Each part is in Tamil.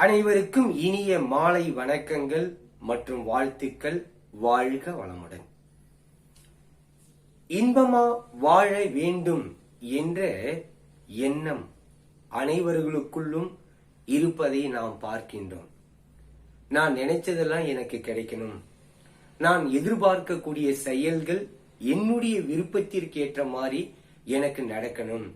அனைவருக்கும் இனிய மாலை வணக்கங்கள் மற்றும் வாழ்த்துக்கள். வாழ்க வளமுடன். இன்பமா வாழ வேண்டும் என்ற எண்ணம் அனைவர்களுக்குள்ளும் இருப்பதை நாம் பார்க்கின்றோம். நான் நினைச்சதெல்லாம் எனக்கு கிடைக்கணும். நான் எதிர்பார்க்கக்கூடிய செயல்கள் என்னுடைய விருப்பத்திற்கேற்ற மாதிரி எனக்கு நடக்கணும்.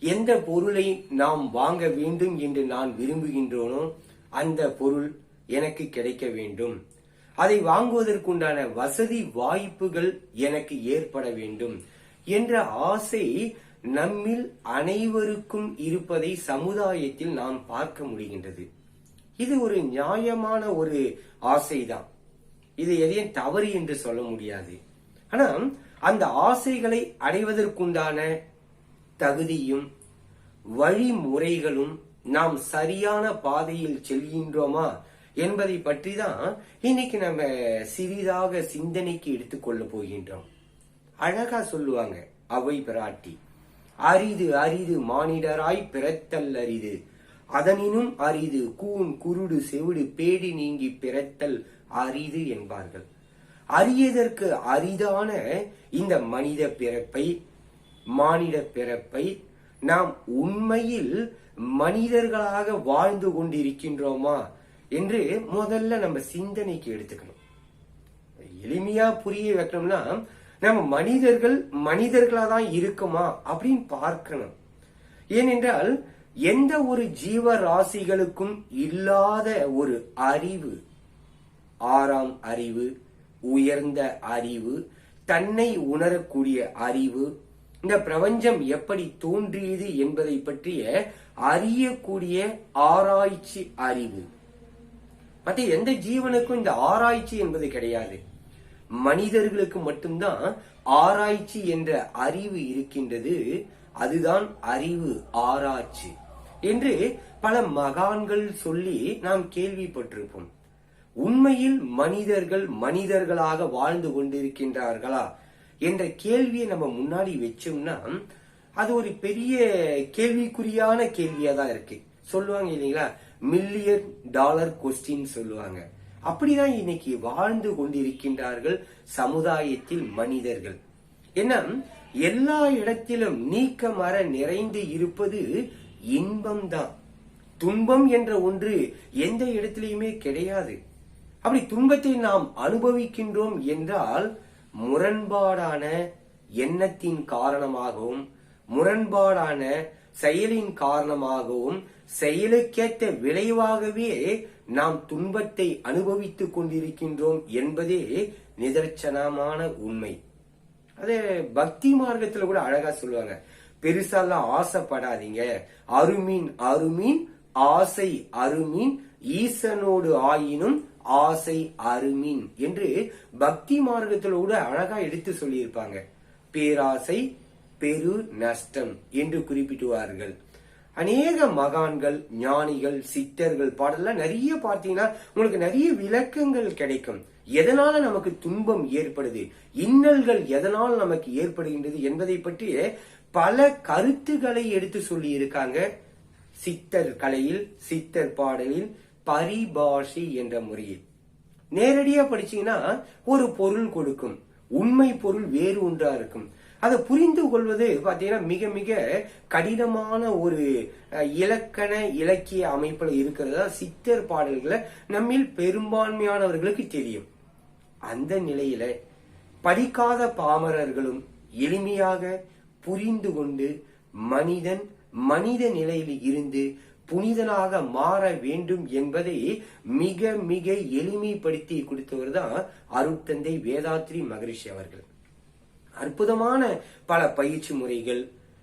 எந்த பொருளை நாம் வாங்க வேண்டும் என்று நான் விரும்புகின்றோனோ அந்த பொருள் எனக்கு கிடைக்க வேண்டும். அதை வாங்குவதற்குண்டான வசதி வாய்ப்புகள் எனக்கு ஏற்பட வேண்டும் என்ற ஆசை நம்மில் அனைவருக்கும் இருப்பதை சமுதாயத்தில் நாம் பார்க்க முடிகின்றது. இது ஒரு நியாயமான ஒரு ஆசைதான். இது எதையும் தவறு என்று சொல்ல முடியாது. ஆனால் அந்த ஆசைகளை அடைவதற்குண்டான தகுதியும் வழிமுறைகளும் நாம் சரியான பாதையில் செல்கின்றோமா என்பதை பற்றி தான் இன்னைக்கு நம்ம சிறிதாக சிந்தனைக்கு எடுத்துக்கொள்ள போகின்றோம். அழகா சொல்லுவாங்க அவை பிராட்டி. அரிது அரிது மானிடராய் பிறத்தல் அரிது. அதனினும் அரிது கூன் குருடு செவிடு பேடி நீங்கி பிறத்தல் அரிது என்பார்கள். அரியதற்கு அரிதான இந்த மனித பிறப்பை மானிட பிறப்பை நாம் உண்மையில் மனிதர்களாக வாழ்ந்து கொண்டிருக்கின்றோமா என்று முதல்ல நம்ம சிந்தனைக்கு எடுத்துக்கணும். எளிமையா புரிய வைக்கணும்னா நம்ம மனிதர்கள் மனிதர்களா தான் இருக்குமா அப்படின்னு பார்க்கணும். ஏனென்றால் எந்த ஒரு ஜீவ ராசிகளுக்கும் இல்லாத ஒரு அறிவு ஆறாம் அறிவு உயர்ந்த அறிவு தன்னை உணரக்கூடிய அறிவு இந்த பிரபஞ்சம் எப்படி தோன்றியது என்பதை பற்றிய அறியக்கூடிய ஆராய்ச்சி அறிவு. மற்ற எந்த ஜீவனுக்கும் இந்த ஆராய்ச்சி என்பது கிடையாது. மனிதர்களுக்கு மட்டும்தான் ஆராய்ச்சி என்ற அறிவு இருக்கின்றது. அதுதான் அறிவு ஆராய்ச்சி என்று பல மகான்கள் சொல்லி நாம் கேள்விப்பட்டிருப்போம். உண்மையில் மனிதர்கள் மனிதர்களாக வாழ்ந்து கொண்டிருக்கின்றார்களா? என்ற கேள்வியை நம்ம முன்னாடி வச்சோம்னா அது ஒரு பெரிய கேள்விக்குறியான கேள்வியா தான் இருக்கு. சொல்லுவாங்க இல்லைங்களா? மில்லியன் டாலர் கொஸ்டின் சொல்லுவாங்க. அப்படிதான் இன்னைக்கு வாழ்ந்து கொண்டிருக்கின்றார்கள் சமுதாயத்தில் மனிதர்கள். என்ன எல்லா இடத்திலும் நீக்க மர நிறைந்து இருப்பது இன்பம் தான் துன்பம் என்ற ஒன்று எந்த இடத்திலையுமே கிடையாது. அப்படி துன்பத்தை நாம் அனுபவிக்கின்றோம் என்றால் முரண்பாடான எண்ணத்தின் காரணமாகவும் முரண்பாடான செயலின் காரணமாகவும் செயலுக்கேற்ற விளைவாகவே நாம் துன்பத்தை அனுபவித்துக் கொண்டிருக்கின்றோம் என்பதே நிதர்சனமான உண்மை. அதே பக்தி மார்க்கத்துல கூட அழகா சொல்லுவாங்க. பெருசாலாம் ஆசைப்படாதீங்க. அருமீன் அருமீன் ஆசை அருமீன் ஈசனோடு ஆயினும் ஆசை அருமின் என்று பக்தி மார்க்கத்தில் கூட அழகா எடுத்து சொல்லியிருப்பாங்க. பேராசை பெரு நஷ்டம் என்று குறிப்பிட்டுவார்கள். அநேக மகான்கள் ஞானிகள் சித்தர்கள் பாடலாம் நிறைய பார்த்தீங்கன்னா உங்களுக்கு நிறைய விளக்கங்கள் கிடைக்கும். எதனால நமக்கு துன்பம் ஏற்படுது? இன்னல்கள் எதனால் நமக்கு ஏற்படுகின்றது என்பதை பற்றி பல கருத்துக்களை எடுத்து சொல்லி இருக்காங்க சித்தர் கலையில் சித்தர் பாடலில் பரிபாஷி என்ற முறையில். நேரடியா படிச்சீங்கன்னா ஒரு பொருள் கொடுக்கும். உண்மை பொருள் வேறு ஒன்றா இருக்கும். அதை புரிந்து கொள்வது பாத்தீங்கன்னா மிக மிக கடினமான ஒரு இலக்கண இலக்கிய அமைப்புல இருக்கிறதா சித்தர் பாடல்களை நம்மில் பெரும்பான்மையானவர்களுக்கு தெரியும். அந்த நிலையில படிக்காத பாமரர்களும் எளிமையாக புரிந்து கொண்டு மனிதன் மனித நிலையில் இருந்து புனிதனாக மாற வேண்டும் என்பதை மிக மிக எளிமைப்படுத்தி கொடுத்தவர் தான் அருட்தந்தை வேதாத்ரி மகரிஷி அவர்கள். அற்புதமான பல பயிற்சி முறைகள்.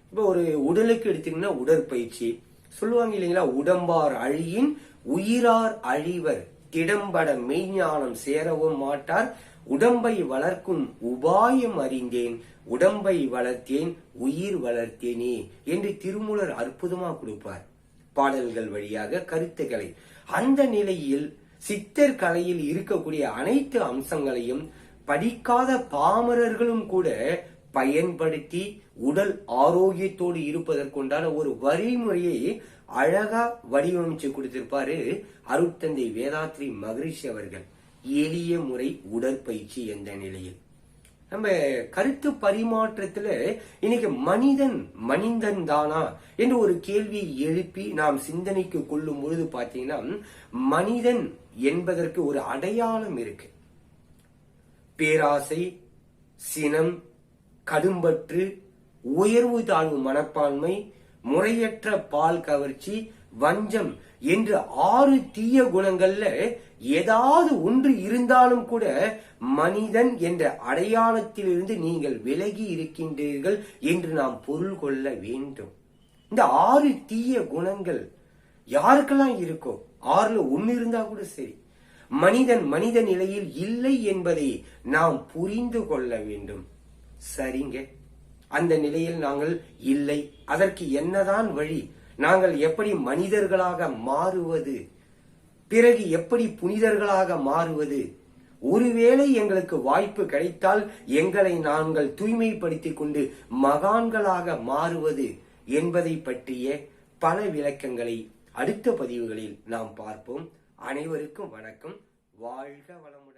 இப்போ ஒரு உடலுக்கு எடுத்தீங்கன்னா உடற்பயிற்சி. சொல்லுவாங்க இல்லைங்களா? உடம்பார் அழியின் உயிரார் அழிவர். திடம்பட மெய்ஞானம் சேரவும் மாட்டார். உடம்பை வளர்க்கும் உபாயம் அறிந்தேன். உடம்பை வளர்த்தேன் உயிர் வளர்த்தேனே என்று திருமூலர் அற்புதமா கொடுப்பார். பாடல்கள் வழியாக கருத்துக்களை அந்த நிலையில் சித்தர் கலையில் இருக்கக்கூடிய அனைத்து அம்சங்களையும் படிக்காத பாமரர்களும் கூட பயன்படுத்தி உடல் ஆரோக்கியத்தோடு இருப்பதற்குண்டான ஒரு வழிமுறையை அழகா வடிவமைச்சு கொடுத்திருப்பாரு அருட்தந்தை வேதாத்ரி மகரிஷி அவர்கள். எளிய முறை உடற்பயிற்சி என்ற நிலையில். நம்ம கருத்து பரிமாற்றத்துல இன்னைக்கு மனிதன் மனிதன் தானா என்று ஒரு கேள்வியை எழுப்பி நாம் சிந்தனைக்கு கொள்ளும் பொழுது பாத்தீங்கன்னா மனிதன் என்பதற்கு ஒரு அடையாளம் இருக்கு. பேராசை சினம் கடும்பற்று உயர்வு தாழ்வு மனப்பான்மை முறையற்ற பால் கவர்ச்சி வஞ்சம் என்று ஆறு தீய குணங்கள்ல ஏதாவது ஒன்று இருந்தாலும் கூட மனிதன் என்ற அடையாளத்திலிருந்து நீங்கள் விலகி இருக்கின்றீர்கள் என்று நாம் பொருள் கொள்ள வேண்டும். இந்த ஆறு தீய குணங்கள் யாருக்கெல்லாம் இருக்கோ ஆறுல ஒன்னு இருந்தா கூட சரி. மனிதன் மனித நிலையில் இல்லை என்பதை நாம் புரிந்து கொள்ள வேண்டும். சரிங்க. அந்த நிலையில் நாங்கள் இல்லை. அதற்கு என்னதான் வழி? நாங்கள் எப்படி மனிதர்களாக மாறுவது? பிறகு எப்படி புனிதர்களாக மாறுவது? ஒருவேளை எங்களுக்கு வாய்ப்பு கிடைத்தால் எங்களை நாங்கள் தூய்மைப்படுத்திக் கொண்டு மகான்களாக மாறுவது என்பதை பற்றிய பல விளக்கங்களை அடுத்த பதிவுகளில் நாம் பார்ப்போம். அனைவருக்கும் வணக்கம். வாழ்க வளமுடன்.